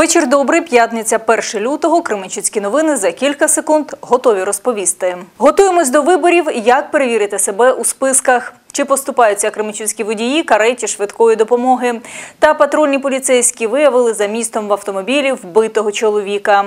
Вечір добрий, п'ятниця, 1 лютого. Кременчуцькі новини за кілька секунд готові розповісти. Готуємось до виборів. Як перевірити себе у списках? Чи поступаються кременчуцькі водії кареті швидкої допомоги? Та патрульні поліцейські виявили за містом в автомобілі вбитого чоловіка.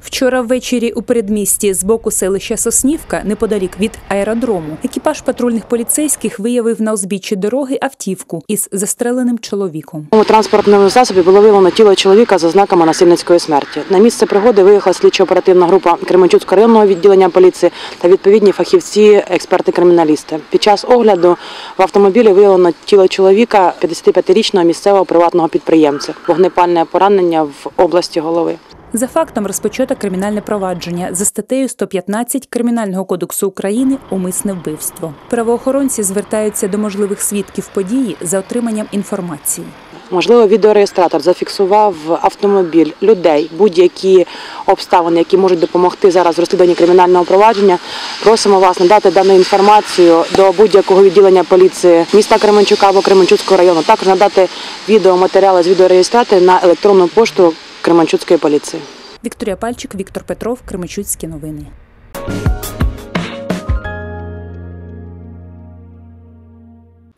Вчора ввечері у передмісті з боку селища Соснівка, неподалік від аеродрому, екіпаж патрульних поліцейських виявив на узбіччі дороги автівку із застреленим чоловіком. У транспортному засобі було виявлено тіло чоловіка за знаками насильницької смерті. На місце пригоди виїхала слідчо-оперативна група Кременчуцького районного відділення поліції та відповідні фахівці, експерти-криміналісти. Під час огляду в автомобілі виявлено тіло чоловіка 55-річного місцевого приватного підприємця, вогнепальне поранення в області голови. За фактом розпочато кримінальне провадження за статтею 115 Кримінального кодексу України умисне вбивство. Правоохоронці звертаються до можливих свідків події за отриманням інформації. Можливо, відеореєстратор зафіксував автомобіль людей, будь-які обставини, які можуть допомогти зараз в розслідуванні кримінального провадження. Просимо вас надати дану інформацію до будь-якого відділення поліції міста Кременчука або Кременчуцького району. Також надати відеоматеріали з відеореєстратора на електронну пошту Кременчуцької поліції. Вікторія Пальчик, Віктор Петров, Кременчуцькі новини.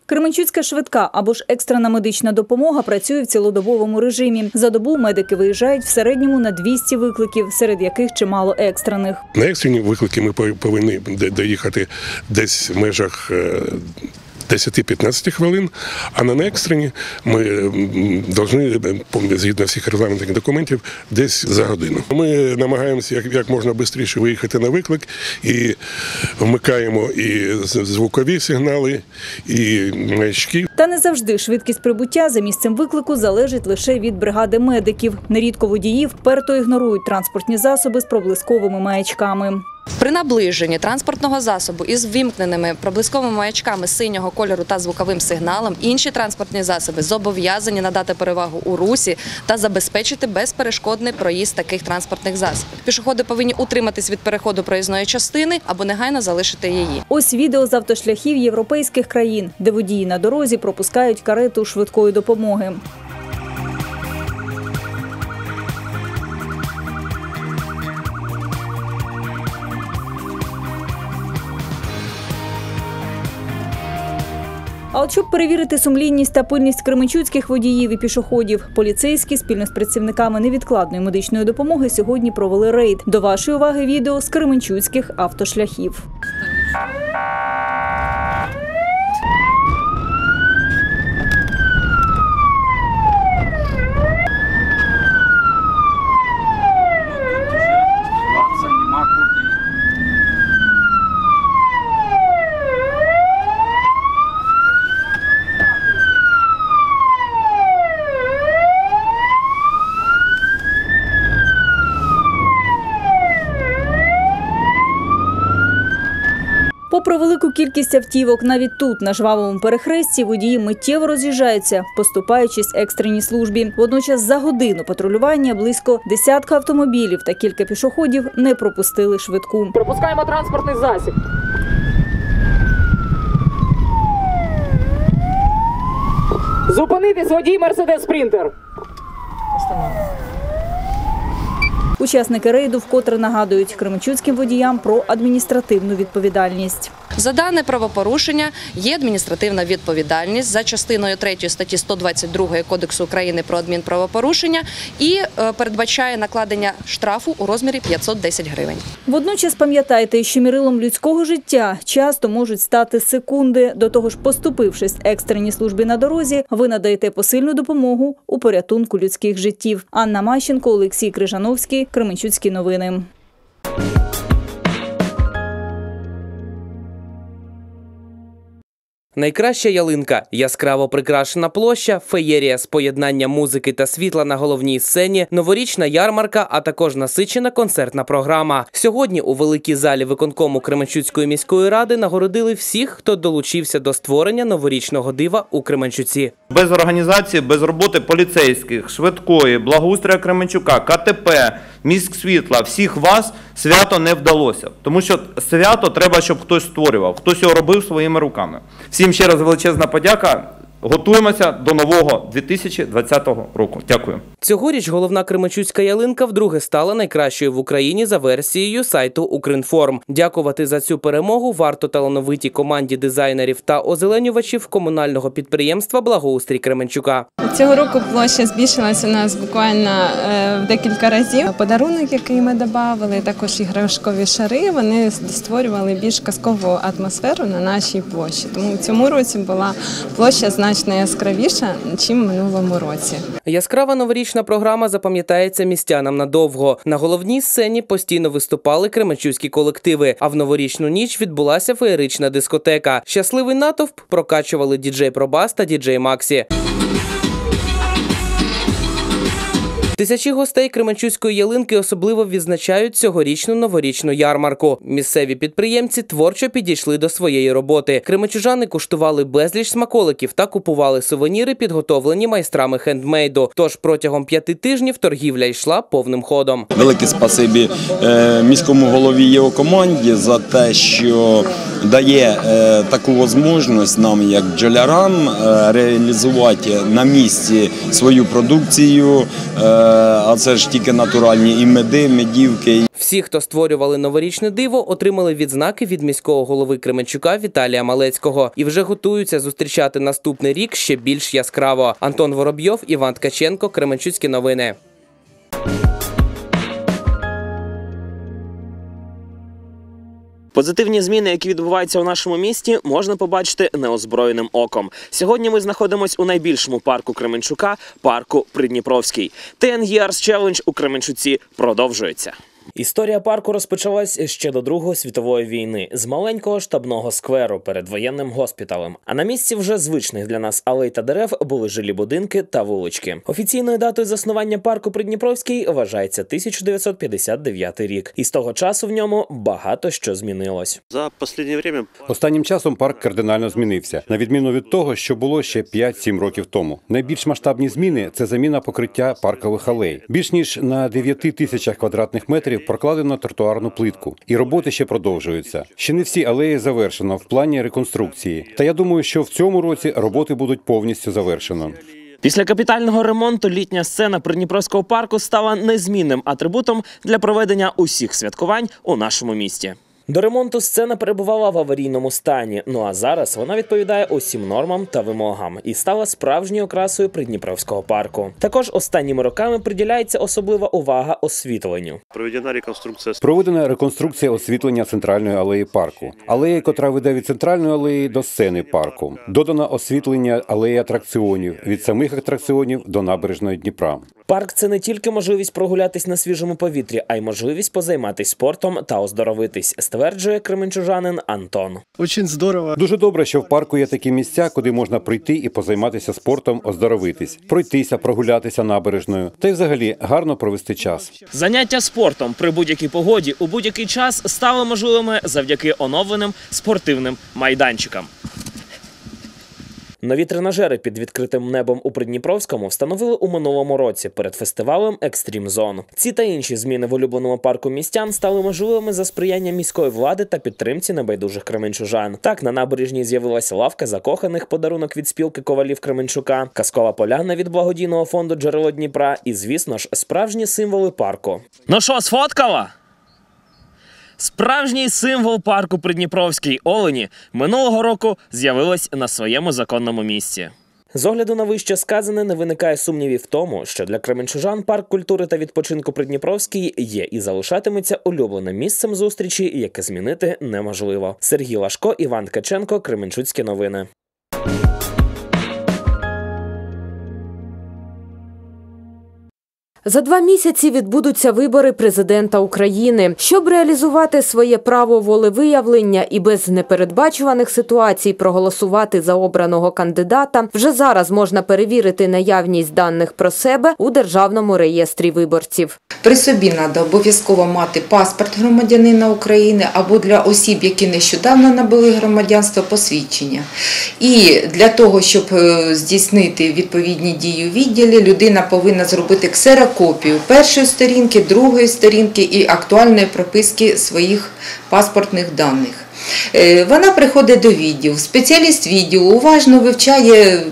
Кременчуцька швидка або ж екстрена медична допомога працює в цілодобовому режимі. За добу медики виїжджають в середньому на 200 викликів, серед яких чимало екстрених. На екстрені виклики ми повинні доїхати десь в межах е, 10-15 хвилин, а на неекстрені ми повинні, згідно всіх регламентних документів, десь за годину. Ми намагаємося як, як можна швидше виїхати на виклик і вмикаємо і звукові сигнали, і маячки. Та не завжди швидкість прибуття за місцем виклику залежить лише від бригади медиків. Нерідко водії вперто ігнорують транспортні засоби з проблисковими маячками. При наближенні транспортного засобу із ввімкненими проблисковими маячками синього кольору та звуковим сигналом інші транспортні засоби зобов'язані надати перевагу у русі та забезпечити безперешкодний проїзд таких транспортних засобів. Пішоходи повинні утриматись від переходу проїзної частини або негайно залишити її. Ось відео з автошляхів європейських країн, де водії на дорозі пропускають карету швидкої допомоги. А от щоб перевірити сумлінність та пильність кременчуцьких водіїв і пішоходів, поліцейські спільно з працівниками невідкладної медичної допомоги сьогодні провели рейд. До вашої уваги відео з кременчуцьких автошляхів. Попри велику кількість автівок, навіть тут, на жвавому перехресті, водії миттєво роз'їжджаються, поступаючись екстреній службі. Водночас за годину патрулювання близько десятка автомобілів та кілька пішоходів не пропустили швидку. Пропускаємо транспортний засіб. Зупинитись водій Мерседес Спринтер. Учасники рейду вкотре нагадують кременчуцьким водіям про адміністративну відповідальність. За дане правопорушення є адміністративна відповідальність за частиною 3 статті 122 Кодексу України про адмінправопорушення і е, передбачає накладення штрафу у розмірі 510 гривень. Водночас пам'ятайте, що мірилом людського життя часто можуть стати секунди. До того ж, поступившись екстреній службі на дорозі, ви надаєте посильну допомогу у порятунку людських життів. Анна Мащенко, Олексій Крижановський, Кременчуцькі новини. Найкраща ялинка, яскраво прикрашена площа, феєрія з поєднання музики та світла на головній сцені, новорічна ярмарка, а також насичена концертна програма. Сьогодні у великій залі виконкому Кременчуцької міської ради нагородили всіх, хто долучився до створення новорічного дива у Кременчуці. Без організації, без роботи поліцейських, швидкої, благоустрою Кременчука, КТП, міськ світла, всіх вас свято не вдалося. Тому що свято треба, щоб хтось створював, хтось його робив своїми руками. Всім ще раз величезна подяка. Готуємося до нового 2020 року. Дякую. Цьогоріч головна кременчуцька ялинка вдруге стала найкращою в Україні за версією сайту Укрінформ. Дякувати за цю перемогу варто талановитій команді дизайнерів та озеленювачів комунального підприємства Благоустрій Кременчука. Цього року площа збільшилася у нас буквально е, в декілька разів. Подарунок, який ми додали, також іграшкові шари, вони створювали більш казкову атмосферу на нашій площі. Тому в цьому році була площа значно яскравіша, ніж минулому році. Яскрава новорічна програма запам'ятається містянам надовго. На головній сцені постійно виступали кременчуські колективи. А в новорічну ніч відбулася феєрична дискотека. Щасливий натовп прокачували діджей Пробас та діджей Максі. Тисячі гостей Кременчуцької ялинки особливо відзначають цьогорічну новорічну ярмарку. Місцеві підприємці творчо підійшли до своєї роботи. Кременчужани куштували безліч смаколиків та купували сувеніри, підготовлені майстрами хендмейду. Тож протягом п'яти тижнів торгівля йшла повним ходом. Велике спасибі е, міському голові його команді за те, що дає е, таку можливість нам, як бджолярам, е, реалізувати на місці свою продукцію. Е, А це ж тільки натуральні і меди, медівки. Всі, хто створювали новорічне диво, отримали відзнаки від міського голови Кременчука Віталія Малецького і вже готуються зустрічати наступний рік ще більш яскраво. Антон Воробйов, Іван Ткаченко, Кременчуцькі новини. Позитивні зміни, які відбуваються у нашому місті, можна побачити неозброєним оком. Сьогодні ми знаходимося у найбільшому парку Кременчука парку Придніпровський. TN Years Challenge у Кременчуці продовжується. Історія парку розпочалась ще до Другої світової війни з маленького штабного скверу перед воєнним госпіталем. А на місці вже звичних для нас алей та дерев були жилі будинки та вулички. Офіційною датою заснування парку Придніпровський вважається 1959 рік, і з того часу в ньому багато що змінилось. За останнє время Останнім часом парк кардинально змінився, на відміну від того, що було ще 5-7 років тому. Найбільш масштабні зміни це заміна покриття паркових алей. Більш ніж на 9 тисячах квадратних метрів прокладено тротуарну плитку, і роботи ще продовжуються. Ще не всі алеї завершено в плані реконструкції. Та я думаю, що в цьому році роботи будуть повністю завершено. Після капітального ремонту літня сцена Придніпровського парку стала незмінним атрибутом для проведення усіх святкувань у нашому місті. До ремонту сцена перебувала в аварійному стані. Ну а зараз вона відповідає усім нормам та вимогам і стала справжньою окрасою Придніпровського парку. Також останніми роками приділяється особлива увага освітленню. проведена реконструкція Проведена реконструкція освітлення центральної алеї парку, алеї, котра веде від центральної алеї до сцени парку. Додано освітлення алеї атракціонів від самих атракціонів до набережної Дніпра. Парк це не тільки можливість прогулятись на свіжому повітрі, а й можливість позайматись спортом та оздоровитись, стверджує кременчужанин Антон. Очень здорово. Дуже добре, що в парку є такі місця, куди можна прийти і позайматися спортом, оздоровитись, пройтися, прогулятися набережною, та й взагалі гарно провести час. Заняття спортом при будь-якій погоді у будь-який час стали можливими завдяки оновленим спортивним майданчикам. Нові тренажери під відкритим небом у Придніпровському встановили у минулому році перед фестивалем Екстрім Зон. Ці та інші зміни в улюбленому парку містян стали можливими за сприяння міської влади та підтримці небайдужих кременчужан. Так на набережній з'явилася лавка закоханих, подарунок від спілки ковалів Кременчука, казкова поляна від благодійного фонду Джерело Дніпра і, звісно ж, справжні символи парку. Ну що, сфоткала? Справжній символ парку Придніпровський Олені минулого року з'явилась на своєму законному місці. З огляду на вище сказане не виникає сумнівів в тому, що для кременчужан парк культури та відпочинку Придніпровський є і залишатиметься улюбленим місцем зустрічі, яке змінити неможливо. Сергій Лашко, Іван Ткаченко, Кременчуцькі новини. За два місяці відбудуться вибори президента України. Щоб реалізувати своє право волевиявлення і без непередбачуваних ситуацій проголосувати за обраного кандидата, вже зараз можна перевірити наявність даних про себе у державному реєстрі виборців. При собі треба обов'язково мати паспорт громадянина України або для осіб, які нещодавно набули громадянство, посвідчення. І для того, щоб е, здійснити відповідні дії у відділі, людина повинна зробити ксерокопію першої сторінки, другої сторінки і актуальної прописки своїх паспортних даних. Е, Вона приходить до відділу. Спеціаліст відділу уважно вивчає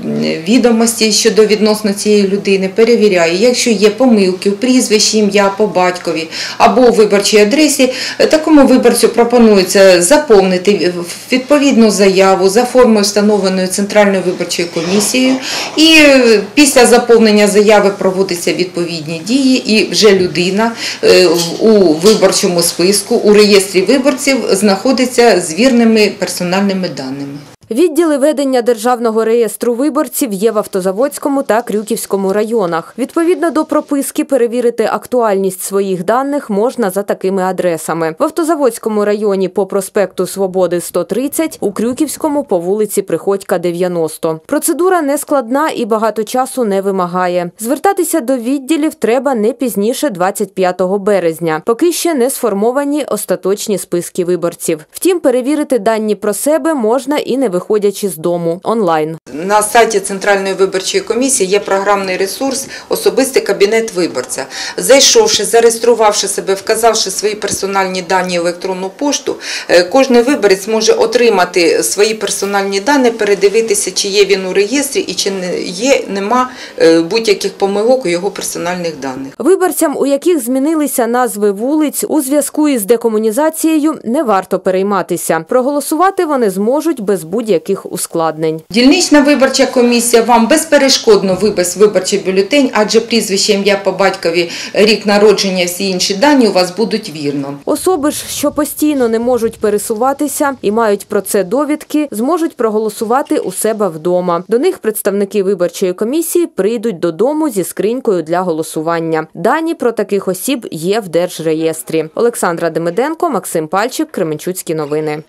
відомості щодо відносно цієї людини, перевіряє, якщо є помилки в прізвищі, ім'я по батькові або у виборчій адресі, е, такому виборцю пропонується заповнити відповідну заяву за формою, встановленою Центральною виборчою комісією. І е, після заповнення заяви проводяться відповідні дії, і вже людина е, у виборчому списку, у реєстрі виборців знаходиться з вірними персональними даними. Відділи ведення державного реєстру виборців є в Автозаводському та Крюківському районах. Відповідно до прописки, перевірити актуальність своїх даних можна за такими адресами: в Автозаводському районі по проспекту Свободи 130, у Крюківському по вулиці Приходька 90. Процедура не складна і багато часу не вимагає. Звертатися до відділів треба не пізніше 25 березня, поки ще не сформовані остаточні списки виборців. Втім, перевірити дані про себе можна і не виходячи з дому онлайн. На сайті Центральної виборчої комісії є програмний ресурс Особистий кабінет виборця. Зайшовши, зареєструвавши себе, вказавши свої персональні дані в електронну пошту, е, кожен виборець може отримати свої персональні дані, передивитися, чи є він у реєстрі і чи не є, нема е, будь-яких помилок у його персональних даних. Виборцям, у яких змінилися назви вулиць у зв'язку із декомунізацією, не варто перейматися. Проголосувати вони зможуть без будь-яких ускладнень. Дільнична виборча комісія вам безперешкодно випис виборчий бюлетень, адже прізвище, ім'я по батькові, рік народження, всі інші дані у вас будуть вірно. Особи ж, що постійно не можуть пересуватися і мають про це довідки, зможуть проголосувати у себе вдома. До них представники виборчої комісії прийдуть додому зі скринькою для голосування. Дані про таких осіб є в держреєстрі. Олександра Демиденко, Максим Пальчик, Кременчуцькі новини.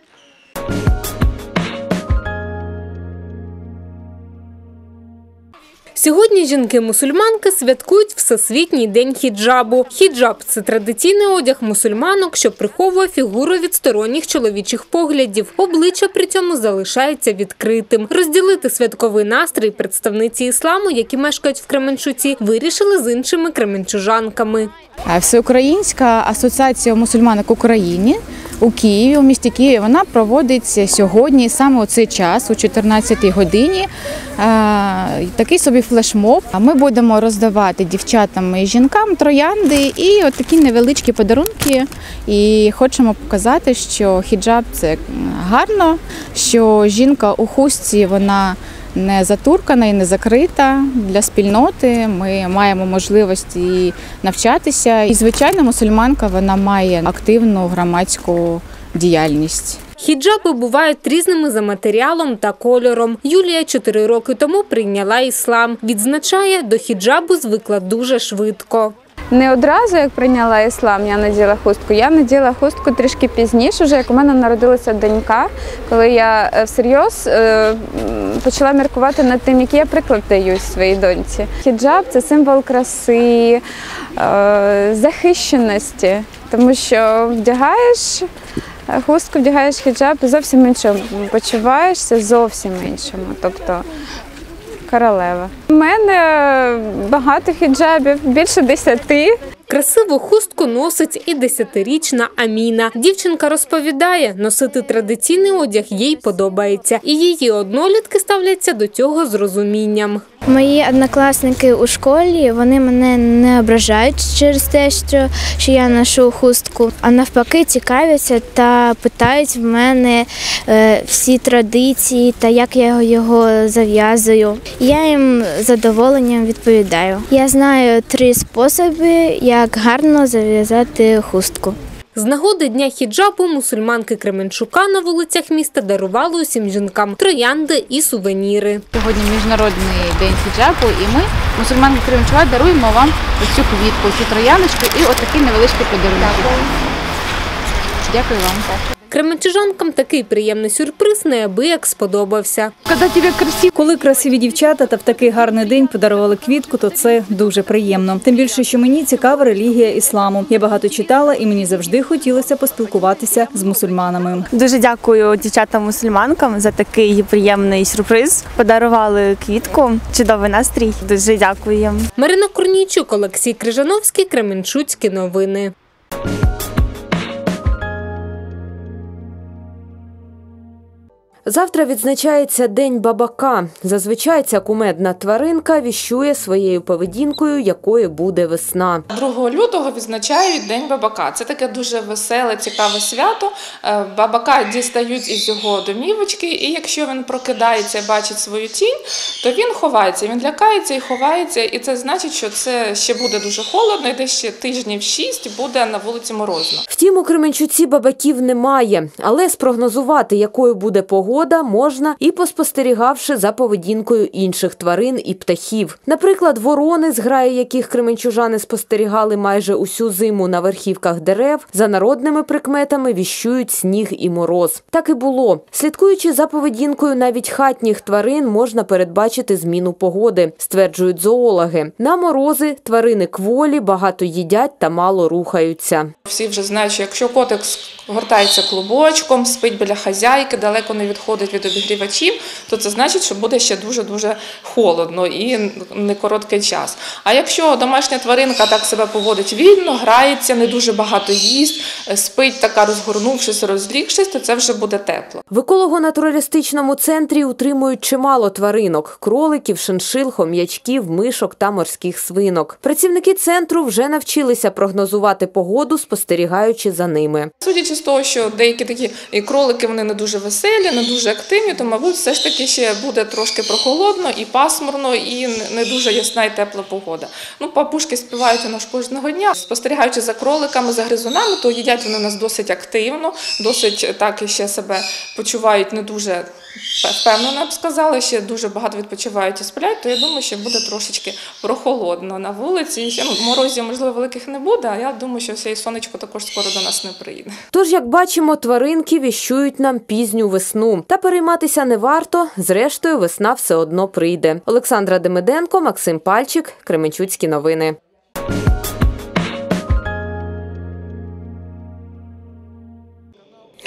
Сьогодні жінки-мусульманки святкують Всесвітній день хіджабу. Хіджаб – це традиційний одяг мусульманок, що приховує фігуру від сторонніх чоловічих поглядів. Обличчя при цьому залишається відкритим. Розділити святковий настрій представниці ісламу, які мешкають в Кременчуці, вирішили з іншими кременчужанками. Всеукраїнська асоціація мусульманок України у Києві, у місті Києві, вона проводиться сьогодні, саме у цей час, о 14 годині. е, Такий собі флешмоб. Ми будемо роздавати дівчатам і жінкам троянди і от такі невеличкі подарунки. І хочемо показати, що хіджаб це гарно, що жінка у хустці вона не затуркана і не закрита для спільноти. Ми маємо можливість і навчатися. І звичайно, мусульманка вона має активну громадську діяльність. Хіджаби бувають різними за матеріалом та кольором. Юлія чотири роки тому прийняла іслам. Відзначає, до хіджабу звикла дуже швидко. Не одразу, як прийняла іслам, я наділа хустку. Я наділа хустку трішки пізніше, вже як у мене народилася донька, коли я е, всерйоз е, почала міркувати над тим, який я приклад даю своїй доньці. Хіджаб це символ краси, е, захищеності, тому що вдягаєш. Хустку вдягаєш хіджаб зовсім іншим почуваєшся зовсім іншому. Тобто королева. У мене багато хіджабів, більше десяти. Красиву хустку носить і десятирічна Аміна. Дівчинка розповідає, носити традиційний одяг їй подобається, і її однолітки ставляться до цього з розумінням. Мої однокласники у школі вони мене не ображають через те, що, що я ношу хустку, а навпаки цікавляться та питають в мене е, всі традиції та як я його зав'язую. Я їм задоволенням відповідаю. Я знаю три способи, як гарно зав'язати хустку. З нагоди дня хіджабу мусульманки Кременчука на вулицях міста дарували усім жінкам троянди і сувеніри. Сьогодні міжнародний день хіджабу, і ми, мусульманки Кременчука, даруємо вам цю квітку, цю трояночку і отакий невеличкий подарунок. Дякую вам. Кременчужанкам такий приємний сюрприз неабияк сподобався. Коли красиві дівчата та в такий гарний день подарували квітку, то це дуже приємно. Тим більше, що мені цікава релігія ісламу. Я багато читала, і мені завжди хотілося поспілкуватися з мусульманами. Дуже дякую дівчатам-мусульманкам за такий приємний сюрприз. Подарували квітку, чудовий настрій. Дуже дякую їм. Марина Корнійчук, Олексій Крижановський, Кременчуцькі новини. Завтра відзначається День бабака. Зазвичай ця кумедна тваринка віщує своєю поведінкою, якою буде весна. 2 лютого відзначають День бабака. Це таке дуже веселе, цікаве свято. Е, Бабака дістають із його домівочки, і якщо він прокидається бачить свою тінь, то він ховається. Він лякається і ховається, і це значить, що це ще буде дуже холодно, і десь ще тижнів шість буде на вулиці морозно. Втім, у Кременчуці бабаків немає, але спрогнозувати, якою буде погода, можна і поспостерігавши за поведінкою інших тварин і птахів. Наприклад, ворони, зграї яких кременчужани спостерігали майже усю зиму на верхівках дерев, за народними прикметами віщують сніг і мороз. Так і було. Слідкуючи за поведінкою навіть хатніх тварин, можна передбачити зміну погоди, стверджують зоологи. На морози тварини кволі, багато їдять та мало рухаються. Всі вже знають, що якщо котик гортається клубочком, спить біля хазяйки, далеко не відходить від обігрівачів, то це значить, що буде ще дуже-дуже холодно і не короткий час. А якщо домашня тваринка так себе поводить вільно, грається, не дуже багато їсть, спить така розгорнувшись, розлігшись, то це вже буде тепло. В еколого-натуралістичному центрі утримують чимало тваринок: кроликів, шиншил, хом'ячків, мишок та морських свинок. Працівники центру вже навчилися прогнозувати погоду, спостерігаючи за ними. Судячи з того, що деякі такі і кролики вони не дуже веселі, не дуже активні, то мабуть, все ж таки ще буде трошки прохолодно і пасмурно, і не дуже ясна і тепла погода. Ну, папушки співають у нас кожного дня. Спостерігаючи за кроликами, за гризунами, то їдять вони у нас досить активно, досить так і ще себе почувають не дуже впевнено, я б сказала. Ще дуже багато відпочивають і сплять. То я думаю, що буде трошечки прохолодно на вулиці. Ще ну, морозів можливо великих не буде. А я думаю, що все і сонечко також скоро до нас не приїде. Тож, як бачимо, тваринки віщують нам пізню весну. Та перейматися не варто. Зрештою, весна все одно прийде. Олександра Демиденко, Максим Пальчик, Кременчуцькі новини.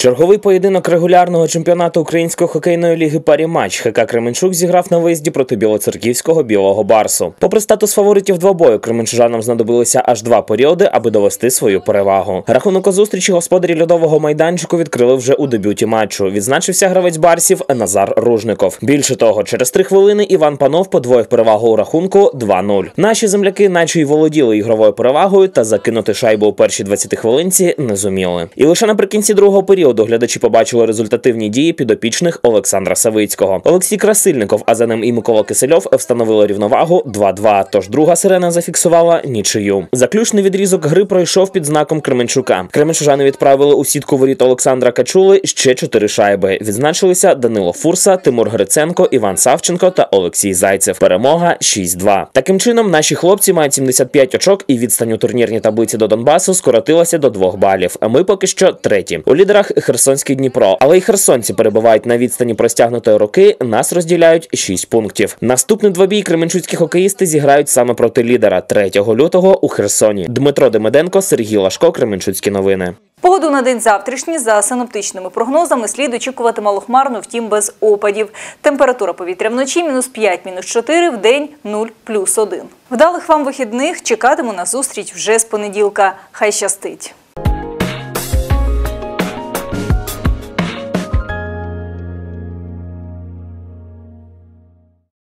Черговий поєдинок регулярного чемпіонату Української хокейної ліги парі матч ХК Кременчук зіграв на виїзді проти білоцерківського білого барсу. Попри статус фаворитів двобою, кременчужанам знадобилося аж два періоди, аби довести свою перевагу. Рахунок у зустрічі господарі льодового майданчику відкрили вже у дебюті матчу. Відзначився гравець барсів Назар Ружников. Більше того, через три хвилини Іван Панов подвоїв перевагу у рахунку 2-0. Наші земляки, наче й володіли ігровою перевагою, та закинути шайбу у першій 20 хвилинці не зуміли. І лише наприкінці другого періоду глядачі побачили результативні дії підопічних Олександра Савицького. Олексій Красильников, а за ним і Микола Кисельов встановили рівновагу 2-2, Тож друга сирена зафіксувала нічию. Заключний відрізок гри пройшов під знаком Кременчука. Кременчужани відправили у сітку воріт Олександра Качули ще чотири шайби. Відзначилися Данило Фурса, Тимур Гриценко, Іван Савченко та Олексій Зайцев. Перемога 6-2. Таким чином, наші хлопці мають 75 очок, і відстань у турнірній таблиці до Донбасу скоротилася до двох балів. А ми поки що треті. У лідерах Херсонський Дніпро, але й херсонці перебувають на відстані простягнутої руки. Нас розділяють 6 пунктів. Наступний двобій кременчуцькі хокеїсти зіграють саме проти лідера 3 лютого у Херсоні. Дмитро Демиденко, Сергій Лашко, Кременчуцькі новини. Погоду на день завтрашній за синоптичними прогнозами слід очікувати малохмарно, втім без опадів. Температура повітря вночі мінус 5, мінус 4, в день 0, плюс 1. Вдалих вам вихідних чекатиму на зустріч вже з понеділка. Хай щастить!